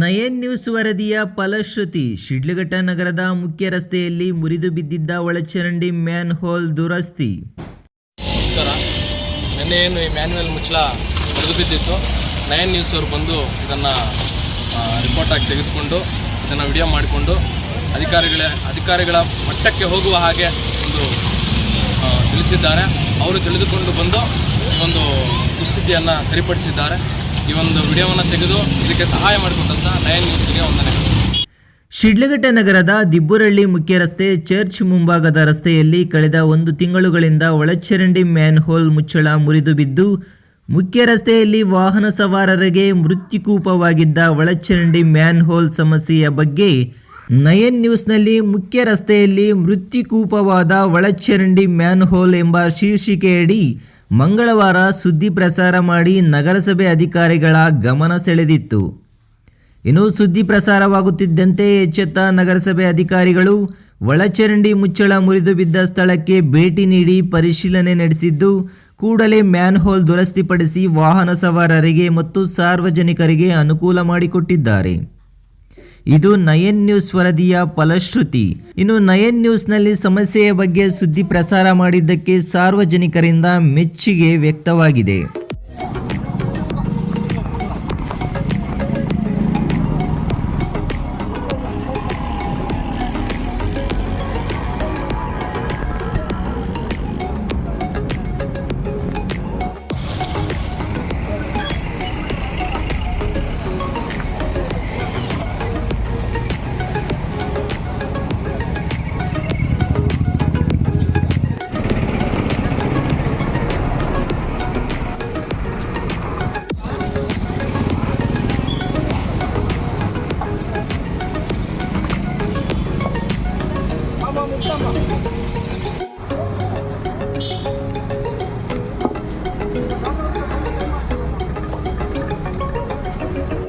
Nayan news ವರದಿಯ ಫಲಶ್ರುತಿ, ಶಿಡ್ಲಘಟ್ಟ ನಗರದ ಮುಖ್ಯ ರಸ್ತೆಯಲ್ಲಿ ಮುರಿದು ಬಿದ್ದಿದ್ದ ಒಳಚರಂಡಿ ಮ್ಯಾನ್ ಹೋಲ್ ದುರಸ್ತಿ. ನಮಸ್ಕಾರ. ನಿನ್ನೆ ಏನು ಈ ಮ್ಯಾನ್ಯಲ್ ಮುಚ್ಚಳ ಮುರಿದು ಬಿದ್ದಿತ್ತು? ನಯನ್ ನ್ಯೂಸ್ ಅವರು ಬಂದು ಇದನ್ನು ರಿಪೋರ್ಟ್ ಆಗಿ ತೆಗೆದುಕೊಂಡು ಇದನ್ನು ವಿಡಿಯೋ ಮಾಡಿಕೊಂಡು ಅಧಿಕಾರಿಗಳ ಅಧಿಕಾರಿಗಳ ಮಟ್ಟಕ್ಕೆ ಹೋಗುವ ಹಾಗೆ ಒಂದು ತಿಳಿಸಿದ್ದಾರೆ. ಅವರು ತಿಳಿದುಕೊಂಡು ಬಂದು ಒಂದು ದುಸ್ಥಿತಿಯನ್ನು ಸರಿಪಡಿಸಿದ್ದಾರೆ. ಈ ಒಂದು ವಿಡಿಯೋವನ್ನು ತೆಗೆದು ಇದಕ್ಕೆ ಸಹಾಯ ಮಾಡಿಕೊಟ್ಟಂಥ ನಯನ್ ನ್ಯೂಸ್ಗೆ ವಂದನೆಗಳು ಶಿಡ್ಲಘಟ್ಟ ನಗರದ ದಿಬ್ಬುರಳ್ಳಿ ಮುಖ್ಯ ರಸ್ತೆ ಚರ್ಚ್ ಮುಂಭಾಗದ ರಸ್ತೆಯಲ್ಲಿ ಕಳೆದ ಒಂದು ತಿಂಗಳುಗಳಿಂದ ಒಳಚರಂಡಿ ಮ್ಯಾನ್ ಹೋಲ್ ಮುಚ್ಚಳ ಮುರಿದು ಬಿದ್ದು ಮುಖ್ಯ ರಸ್ತೆಯಲ್ಲಿ ವಾಹನ ಸವಾರರಿಗೆ ಮೃತ್ಯುಕೂಪವಾಗಿದ್ದ ಒಳಚರಂಡಿ ಮ್ಯಾನ್ ಹೋಲ್ ಸಮಸ್ಯೆಯ ಬಗ್ಗೆ ನಯನ್ ನ್ಯೂಸ್ನಲ್ಲಿ ಮುಖ್ಯ ರಸ್ತೆಯಲ್ಲಿ ಮೃತ್ಯುಕೂಪವಾದ ಒಳಚರಂಡಿ ಮ್ಯಾನ್ ಹೋಲ್ ಎಂಬ ಶೀರ್ಷಿಕೆಯಡಿ ಮಂಗಳವಾರ ಸುದ್ದಿ ಪ್ರಸಾರ ಮಾಡಿ ನಗರಸಭೆ ಅಧಿಕಾರಿಗಳ ಗಮನ ಸೆಳೆದಿತ್ತು. ಇನ್ನು ಸುದ್ದಿ ಪ್ರಸಾರವಾಗುತ್ತಿದ್ದಂತೆ ಎಚ್ಚೆತ್ತ ನಗರಸಭೆ ಅಧಿಕಾರಿಗಳು ಒಳಚರಂಡಿ ಮುಚ್ಚಳ ಮುರಿದು ಬಿದ್ದ ಸ್ಥಳಕ್ಕೆ ಭೇಟಿ ನೀಡಿ ಪರಿಶೀಲನೆ ನಡೆಸಿದ್ದು, ಕೂಡಲೇ ಮ್ಯಾನ್ ಹೋಲ್ ದುರಸ್ತಿಪಡಿಸಿ ವಾಹನ ಸವಾರರಿಗೆ ಮತ್ತು ಸಾರ್ವಜನಿಕರಿಗೆ ಅನುಕೂಲ ಮಾಡಿಕೊಟ್ಟಿದ್ದಾರೆ. ಇದು ನಯನ್ ನ್ಯೂಸ್ ವರದಿಯ ಫಲಶ್ರುತಿ. ಇನ್ನು ನಯನ್ ನ್ಯೂಸ್ನಲ್ಲಿ ಸಮಸ್ಯೆಯ ಬಗ್ಗೆ ಸುದ್ದಿ ಪ್ರಸಾರ ಮಾಡಿದ್ದಕ್ಕೆ ಸಾರ್ವಜನಿಕರಿಂದ ಮೆಚ್ಚುಗೆ ವ್ಯಕ್ತವಾಗಿದೆ. ハハハハ!